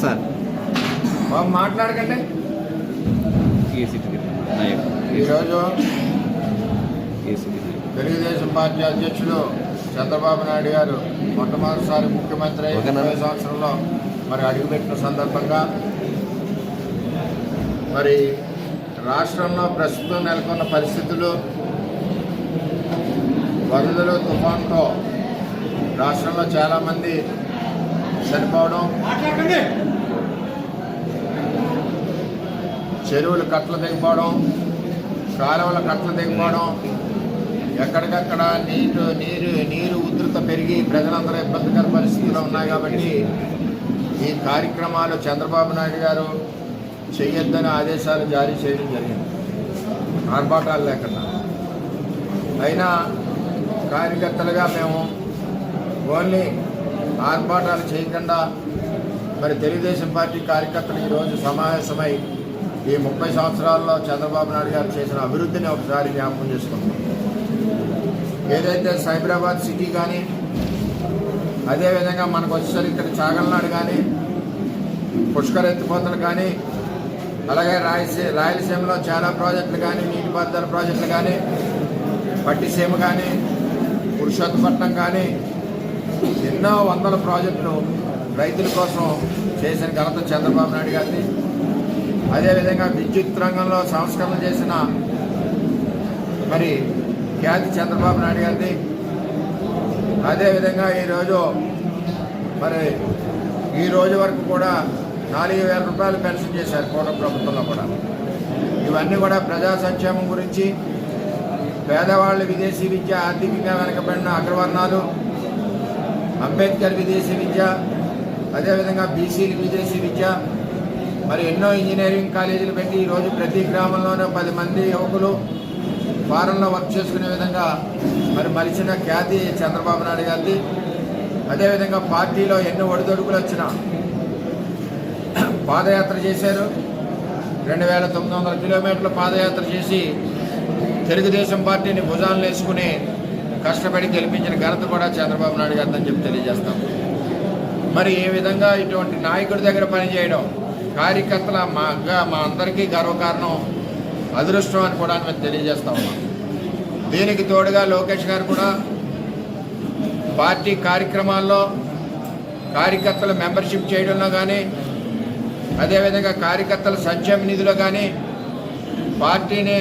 Sir. బాబు మాట్లాడకండి. ఈరోజు Telugu Desam party అధ్యక్షుడు చంద్రబాబు నాయుడు గారు మొట్టమొదటిసారి ముఖ్యమంత్రి? ఇరవై సంవత్సరంలో మరి అడుగుపెట్టిన సందర్భంగా మరి రాష్ట్రంలో ప్రస్తుతం నెలకొన్న పరిస్థితులు వరదలు తుఫాన్తో రాష్ట్రంలో చాలామంది చనిపోవడం చెరువులు కట్టలు దిగిపోవడం కాలువల కట్టలు దిగిపోవడం ఎక్కడికక్కడ నీరు నీరు నీరు ఉధృత పెరిగి ప్రజలందరూ ఇబ్బందికర పరిస్థితుల్లో ఉన్నాయి కాబట్టి ఈ కార్యక్రమాలు చంద్రబాబు నాయుడు గారు చేయొద్దని ఆదేశాలు జారీ చేయడం జరిగింది. ఆర్భాటాలు లేకుండా. అయినా కార్యకర్తలుగా మేము ఓన్లీ ఆర్భాటాలు చేయకుండా మరి తెలుగుదేశం పార్టీ కార్యకర్తలు ఈరోజు సమావేశమై ఈ ముప్పై సంవత్సరాల్లో చంద్రబాబు నాయుడు గారు చేసిన అభివృద్ధిని ఒకసారి జ్ఞాపకం చేసుకుంటాం ఏదైతే సైబరాబాద్ సిటీ కానీ అదేవిధంగా మనకు వచ్చేసరికి ఇక్కడ చాగల్నాడు కానీ పుష్కర ఎత్తిపోతలు కానీ అలాగే రాయలసీ రాయలసీమలో చాలా ప్రాజెక్టులు కానీ నీటిపారుదల ప్రాజెక్టులు కానీ పట్టిసీమ కానీ పురుషోత్తపట్నం కానీ ఎన్నో వందల ప్రాజెక్టులు రైతుల కోసం చేసిన ఘనత చంద్రబాబు నాయుడు గారిది. అదేవిధంగా విద్యుత్ రంగంలో సంస్కరణ చేసిన మరి ఖ్యాతి చంద్రబాబు నాయుడు గారిది. అదేవిధంగా ఈరోజు మరి ఈ రోజు వరకు కూడా నాలుగు వేల రూపాయలు పెన్షన్ చేశారు కూటమి ప్రభుత్వంలో కూడా. ఇవన్నీ కూడా ప్రజా సంక్షేమం గురించి పేదవాళ్ళు విదేశీ విద్య ఆర్థికంగా వెనకబడిన అగ్రవర్ణాలు అంబేద్కర్ విదేశీ విద్య అదేవిధంగా బీసీలు విదేశీ విద్య మరి ఎన్నో ఇంజనీరింగ్ కాలేజీలు పెట్టి ఈరోజు ప్రతి గ్రామంలోనూ పది మంది యువకులు ఫారంలో వర్క్ చేసుకునే విధంగా మరి మలిచిన ఖ్యాతి చంద్రబాబు నాయుడు గారిది. అదేవిధంగా పార్టీలో ఎన్ని ఒడిదొడుకులు వచ్చినా పాదయాత్ర చేశారు. రెండు వేల తొమ్మిది వందల కిలోమీటర్ల పాదయాత్ర చేసి తెలుగుదేశం పార్టీని భుజాలను వేసుకుని కష్టపడి గెలిపించిన ఘనత కూడా చంద్రబాబు నాయుడు గారిని చెప్పి తెలియజేస్తాం. మరి ఏ విధంగా ఇటువంటి నాయకుడి దగ్గర పనిచేయడం కార్యకర్తల మాగా మా అందరికీ గర్వకారణం అదృష్టం అని కూడా మేము తెలియజేస్తా ఉన్నాం దీనికి తోడుగా లోకేష్ గారు కూడా పార్టీ కార్యక్రమాల్లో కార్యకర్తల మెంబర్షిప్ చేయడంలో కానీ అదేవిధంగా కార్యకర్తల సంక్షేమ నిధిలో కానీ పార్టీని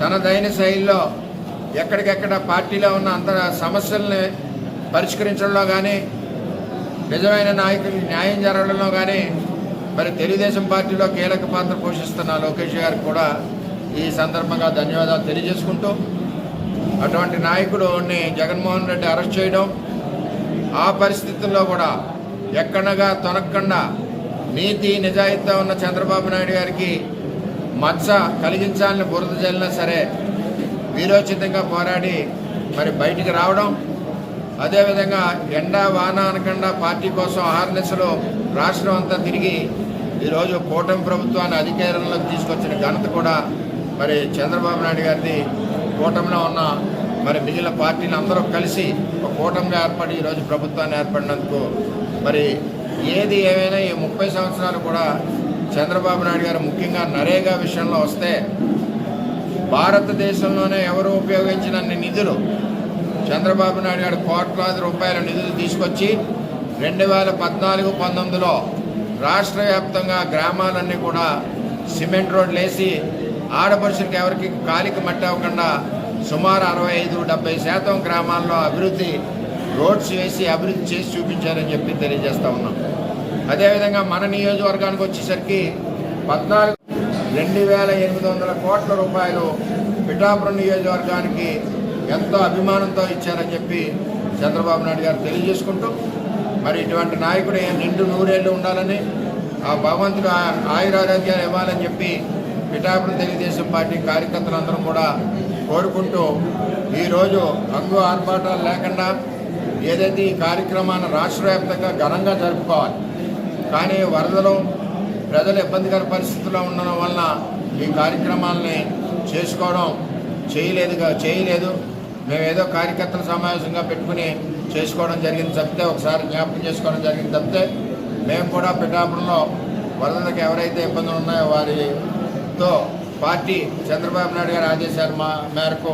తనదైన శైలిలో ఎక్కడికెక్కడ పార్టీలో ఉన్న అంత సమస్యల్ని పరిష్కరించడంలో కానీ నిజమైన నాయకులు న్యాయం జరగడంలో కానీ మరి తెలుగుదేశం పార్టీలో కీలక పాత్ర పోషిస్తున్న లోకేష్ గారికి కూడా ఈ సందర్భంగా ధన్యవాదాలు తెలియజేసుకుంటూ అటువంటి నాయకుడుని జగన్మోహన్ రెడ్డి అరెస్ట్ చేయడం ఆ పరిస్థితుల్లో కూడా ఎక్కడగా తొనక్కుండా నీతి నిజాయితీతో ఉన్న చంద్రబాబు నాయుడు గారికి మచ్చ కలిగించాలని బురద జల్లినా సరే వీరోచితంగా పోరాడి మరి బయటికి రావడం అదేవిధంగా ఎండ వాన అనకుండా పార్టీ కోసం ఆర్నెస్లో రాష్ట్రం అంతా తిరిగి ఈరోజు కూటమి ప్రభుత్వాన్ని అధికారంలోకి తీసుకొచ్చిన ఘనత కూడా మరి చంద్రబాబు నాయుడు గారిది. కూటమిలో ఉన్న మరి మిగిలిన పార్టీలు అందరూ కలిసి ఒక కూటమిలో ఏర్పడి ఈరోజు ప్రభుత్వాన్ని ఏర్పడినందుకు మరి ఏది ఏమైనా ఈ ముప్పై సంవత్సరాలు కూడా చంద్రబాబు నాయుడు గారు ముఖ్యంగా నరేగా విషయంలో వస్తే భారతదేశంలోనే ఎవరు ఉపయోగించినన్ని నిధులు? చంద్రబాబు నాయుడు గారు కోట్లాది రూపాయల నిధులు తీసుకొచ్చి రెండు వేల పద్నాలుగు పంతొమ్మిదిలో రాష్ట్ర వ్యాప్తంగా గ్రామాలన్నీ కూడా సిమెంట్ రోడ్లు వేసి ఆడపడుచులకు ఎవరికి కాలికి మట్టి అవ్వకుండా సుమారు అరవై ఐదు డెబ్బై శాతం గ్రామాల్లో అభివృద్ధి రోడ్స్ వేసి అభివృద్ధి చేసి చూపించారని చెప్పి తెలియజేస్తూ ఉన్నాం. అదేవిధంగా మన నియోజకవర్గానికి వచ్చేసరికి పద్నాలుగు రెండు వేల ఎనిమిది వందల కోట్ల రూపాయలు పిఠాపురం నియోజకవర్గానికి ఎంతో అభిమానంతో ఇచ్చారని చెప్పి చంద్రబాబు నాయుడు గారు తెలియజేసుకుంటూ మరి ఇటువంటి నాయకుడు ఏ నిండు నూరేళ్ళు ఉండాలని ఆ భగవంతుడు ఆ- ఆయురారోగ్యాలు ఇవ్వాలని చెప్పి పిఠాపురం తెలుగుదేశం పార్టీ కార్యకర్తలందరం కూడా కోరుకుంటూ ఈరోజు అంగు ఆర్భాటాలు లేకుండా ఏదైతే ఈ కార్యక్రమాన్ని రాష్ట్ర వ్యాప్తంగా ఘనంగా జరుపుకోవాలి. కానీ వరదలు ప్రజలు ఇబ్బందికర పరిస్థితుల్లో ఉండడం వలన ఈ కార్యక్రమాలని చేసుకోవడం చేయలేదుగా చేయలేదు. మేము ఏదో కార్యకర్తల సమావేశంగా పెట్టుకుని చేసుకోవడం జరిగింది తప్పితే ఒకసారి జ్ఞాపకం చేసుకోవడం జరిగింది తప్పితే మేము కూడా పిఠాపురంలో వరదలకు ఎవరైతే ఇబ్బందులు ఉన్నాయో వారితో పార్టీ చంద్రబాబు నాయుడు గారి ఆదేశాల మా మేరకు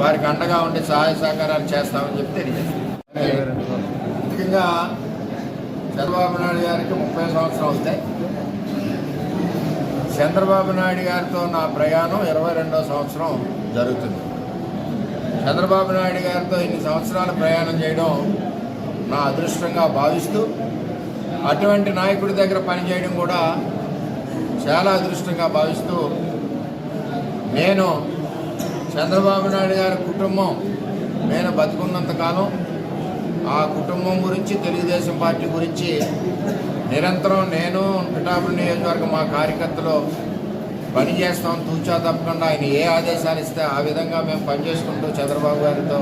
వారికి అండగా ఉండి సహాయ సహకారాలు చేస్తామని చెప్పి తెలియజేస్తాం. ముఖ్యంగా చంద్రబాబు నాయుడు గారికి ముప్పై సంవత్సరం అవుతాయి. చంద్రబాబు నాయుడు గారితో నా ప్రయాణం ఇరవై రెండో సంవత్సరం జరుగుతుంది. చంద్రబాబు నాయుడు గారితో ఇన్ని సంవత్సరాలు ప్రయాణం చేయడం నా అదృష్టంగా భావిస్తూ అటువంటి నాయకుడి దగ్గర పనిచేయడం కూడా చాలా అదృష్టంగా భావిస్తూ నేను చంద్రబాబు నాయుడు గారి కుటుంబం నేను బతుకున్నంత కాలం ఆ కుటుంబం గురించి తెలుగుదేశం పార్టీ గురించి నిరంతరం నేను పిఠాపురం నియోజకవర్గం మా కార్యకర్తలు పనిచేస్తాం తూచా తప్పకుండా ఆయన ఏ ఆదేశాలు ఇస్తే ఆ విధంగా మేము పనిచేసుకుంటూ చంద్రబాబు గారితో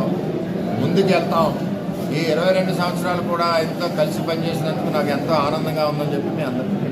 ముందుకెళ్తాం. ఈ ఇరవై రెండు సంవత్సరాలు కూడా ఆయనతో కలిసి పనిచేసినందుకు నాకు ఎంతో ఆనందంగా ఉందని చెప్పి మీ అందరికీ